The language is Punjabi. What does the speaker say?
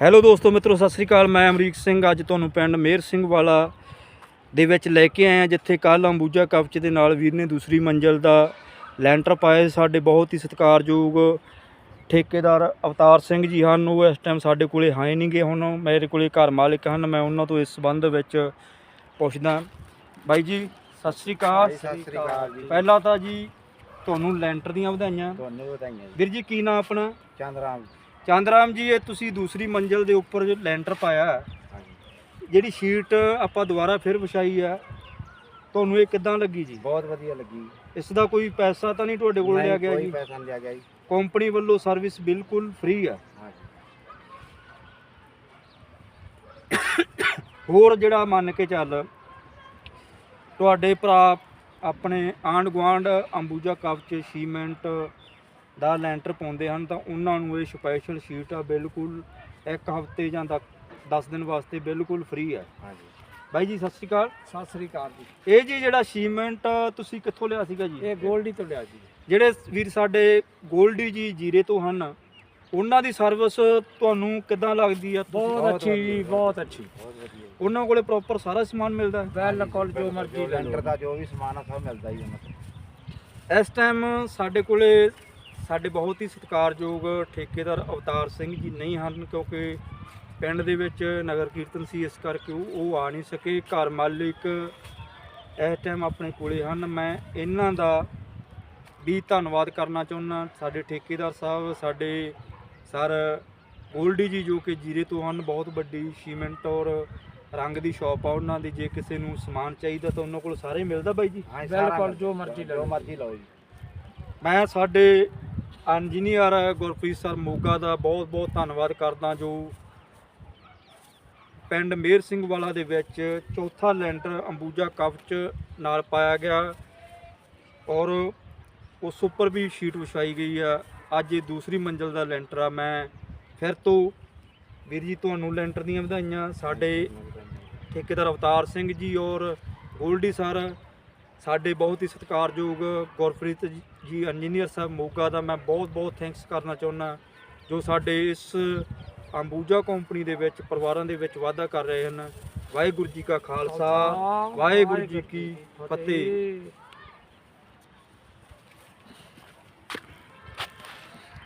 ਹੈਲੋ ਦੋਸਤੋ ਮਿੱਤਰੋ ਸਤਿ ਸ੍ਰੀ ਅਕਾਲ। ਮੈਂ ਅਮਰੀਕ ਸਿੰਘ। ਅੱਜ ਤੁਹਾਨੂੰ ਪਿੰਡ ਮੇਰ ਸਿੰਘ ਵਾਲਾ ਦੇ ਵਿੱਚ ਲੈ ਕੇ ਆਏ ਆ ਜਿੱਥੇ ਕੱਲ ਅੰਬੂਜਾ ਕਵਚ ਦੇ ਨਾਲ ਵੀਰ ਨੇ ਦੂਸਰੀ ਮੰਜ਼ਲ ਦਾ ਲੈਂਟਰ ਪਾਇਆ ਸਾਡੇ ਬਹੁਤ ਹੀ ਸਤਿਕਾਰਯੋਗ ਠੇਕੇਦਾਰ ਅਵਤਾਰ ਸਿੰਘ ਜੀ ਹਨ। ਉਹ ਇਸ ਟਾਈਮ ਸਾਡੇ ਕੋਲੇ ਹੈ ਨਹੀਂਗੇ ਹੁਣ। ਮੇਰੇ ਕੋਲੇ ਘਰ ਮਾਲਕ ਹਨ। ਮੈਂ ਉਹਨਾਂ ਤੋਂ ਇਸ ਸੰਬੰਧ ਵਿੱਚ ਪੁੱਛਦਾ ਬਾਈ ਜੀ ਸਤਿ ਸ੍ਰੀ ਅਕਾਲ। ਸਤਿ ਸ੍ਰੀ ਅਕਾਲ ਜੀ। ਪਹਿਲਾਂ ਤਾਂ ਜੀ ਤੁਹਾਨੂੰ ਲੈਂਟਰ ਦੀਆਂ ਵਧਾਈਆਂ। ਤੁਹਾਨੂੰ ਵਧਾਈਆਂ ਵੀਰ ਜੀ ਕੀ ਨਾਮ ਆਪਣਾ? ਚੰਦਰਾਮ ਚੰਦਰਾਮ ਜੀ ਇਹ ਤੁਸੀਂ ਦੂਸਰੀ ਮੰਜ਼ਲ ਦੇ ਉੱਪਰ ਜੋ ਲੈਂਟਰ ਪਾਇਆ ਹੈ, ਜਿਹੜੀ ਸ਼ੀਟ ਆਪਾਂ ਦੁਬਾਰਾ ਫਿਰ ਵਿਛਾਈ ਆ ਤੁਹਾਨੂੰ ਇਹ ਕਿੱਦਾਂ ਲੱਗੀ ਜੀ? ਬਹੁਤ ਵਧੀਆ ਲੱਗੀ। ਇਸ ਦਾ ਕੋਈ ਪੈਸਾ ਤਾਂ ਨਹੀਂ ਤੁਹਾਡੇ ਕੋਲ ਲਿਆ ਨਹੀਂ, ਗਿਆ ਕੋਈ ਜੀ? ਪੈਸਾ ਨਹੀਂ ਲਿਆ ਗਿਆ ਜੀ। ਕੰਪਨੀ ਵੱਲੋਂ ਸਰਵਿਸ ਬਿਲਕੁਲ ਫ੍ਰੀ ਆ ਹਾਂਜੀ। ਹੋਰ ਜਿਹੜਾ ਮੰਨ ਕੇ ਚੱਲ ਤੁਹਾਡੇ ਭਰਾ ਆਪਣੇ ਆਂਡ ਗੁਆਂਢ ਅੰਬੂਜਾ ਕਵਚ ਸੀਮੈਂਟ ਦਾ ਲੈਂਟਰ ਪਾਉਂਦੇ ਹਨ ਤਾਂ ਉਹਨਾਂ ਨੂੰ ਇਹ ਸਪੈਸ਼ਲ ਸ਼ੀਟ ਆ ਬਿਲਕੁਲ ਇੱਕ ਹਫ਼ਤੇ ਜਾਂ 10 ਦਿਨ ਵਾਸਤੇ ਬਿਲਕੁਲ ਫ੍ਰੀ ਹਾਂਜੀ। ਬਾਈ ਜੀ ਸਤਿ ਸ਼੍ਰੀ ਅਕਾਲ। ਸਤਿ ਸ੍ਰੀ ਅਕਾਲ ਜੀ। ਇਹ ਜੀ ਜਿਹੜਾ ਸੀਮੈਂਟ ਤੁਸੀਂ ਕਿੱਥੋਂ ਲਿਆ ਸੀਗਾ ਜੀ? ਇਹ ਗੋਲਡੀ ਤੋਂ ਲਿਆ ਜੀ। ਜਿਹੜੇ ਵੀਰ ਸਾਡੇ ਗੋਲਡੀ ਜੀ ਜੀਰੇ ਤੋਂ ਹਨ ਉਹਨਾਂ ਦੀ ਸਰਵਿਸ ਤੁਹਾਨੂੰ ਕਿੱਦਾਂ ਲੱਗਦੀ ਆ? ਬਹੁਤ ਅੱਛੀ ਜੀ ਬਹੁਤ ਅੱਛੀ। ਬਹੁਤ ਵਧੀਆ। ਉਹਨਾਂ ਕੋਲੇ ਪ੍ਰੋਪਰ ਸਾਰਾ ਸਮਾਨ ਮਿਲਦਾ? ਹੈ ਬਿਲਕੁਲ ਜੋ ਮਰਜ਼ੀ ਲੈਂਟਰ ਦਾ ਜੋ ਵੀ ਸਮਾਨ ਆ ਸਭ ਮਿਲਦਾ ਜੀ ਉਹਨਾਂ ਤੋਂ ਇਸ ਟਾਈਮ ਸਾਡੇ ਕੋਲੇ ਸਾਡੇ ਬਹੁਤ ਹੀ ਸਤਿਕਾਰਯੋਗ ਠੇਕੇਦਾਰ ਅਵਤਾਰ ਸਿੰਘ ਜੀ ਨਹੀਂ ਹਨ ਕਿਉਂਕਿ ਪਿੰਡ ਦੇ ਵਿੱਚ ਨਗਰ ਕੀਰਤਨ ਸੀ ਇਸ ਕਰਕੇ ਉਹ ਉਹ ਆ ਨਹੀਂ ਸਕੇ। ਘਰ ਮਾਲਿਕ ਇਸ ਟਾਈਮ ਆਪਣੇ ਕੋਲੇ ਹਨ। ਮੈਂ ਇਹਨਾਂ ਦਾ ਵੀ ਧੰਨਵਾਦ ਕਰਨਾ ਚਾਹੁੰਦਾ। ਸਾਡੇ ਠੇਕੇਦਾਰ ਸਾਹਿਬ ਸਾਡੇ ਸਰ ਗੋਲਡੀ ਜੀ ਜੋ ਕਿ ਜੀਰੇ ਤੋਂ ਹਨ ਬਹੁਤ ਵੱਡੀ ਸੀਮੈਂਟ ਔਰ ਰੰਗ ਦੀ ਸ਼ਾਪ ਆ ਉਹਨਾਂ ਦੀ। ਜੇ ਕਿਸੇ ਨੂੰ ਸਮਾਨ ਚਾਹੀਦਾ ਤਾਂ ਉਹਨਾਂ ਕੋਲ ਸਾਰੇ ਮਿਲਦਾ ਬਾਈ ਜੀ। ਹਾਂਜੀ ਬਿਲਕੁਲ ਜੋ ਮਰਜ਼ੀ ਲਓ। ਜੋ ਮਰਜ਼ੀ ਲਓ ਜੀ। ਮੈਂ ਸਾਡੇ ਇੰਜੀਨੀਅਰ ਗੁਰਪ੍ਰੀਤ ਸਰ ਮੋਗਾ ਦਾ ਬਹੁਤ ਬਹੁਤ ਧੰਨਵਾਦ ਕਰਦਾ ਜੋ ਪਿੰਡ ਮੇਰ ਸਿੰਘ ਵਾਲਾ ਦੇ ਵਿੱਚ ਚੌਥਾ ਲੈਂਟਰ ਅੰਬੂਜਾ ਕਵਚ ਨਾਲ ਪਾਇਆ ਗਿਆ ਔਰ ਉਸ ਉੱਪਰ ਵੀ ਸ਼ੀਟ ਵਿਛਾਈ ਗਈ ਆ। ਅੱਜ ਇਹ ਦੂਸਰੀ ਮੰਜ਼ਲ ਦਾ ਲੈਂਟਰ ਆ। ਮੈਂ ਫਿਰ ਤੋਂ ਵੀਰ ਜੀ ਤੁਹਾਨੂੰ ਲੈਂਟਰ ਦੀਆਂ ਵਧਾਈਆਂ। ਸਾਡੇ ਠੇਕੇਦਾਰ ਅਵਤਾਰ ਸਿੰਘ ਜੀ ਔਰ ਗੋਲਡੀ ਸਰ ਸਾਡੇ ਬਹੁਤ ਹੀ ਸਤਿਕਾਰਯੋਗ ਗੁਰਪ੍ਰੀਤ ਜੀ- ਇੰਜੀਨੀਅਰ ਸਾਹਿਬ ਮੋਗਾ ਦਾ ਮੈਂ ਬਹੁਤ ਬਹੁਤ ਥੈਂਕਸ ਕਰਨਾ ਚਾਹੁੰਦਾ ਜੋ ਸਾਡੇ ਇਸ ਅੰਬੂਜਾ ਕੰਪਨੀ ਦੇ ਵਿੱਚ ਪਰਿਵਾਰਾਂ ਦੇ ਵਿੱਚ ਵਾਅਦਾ ਕਰ ਰਹੇ ਹਨ। ਵਾਹਿਗੁਰੂ ਜੀ ਕਾ ਖਾਲਸਾ ਵਾਹਿਗੁਰੂ ਜੀ ਕੀ ਫਤਿਹ।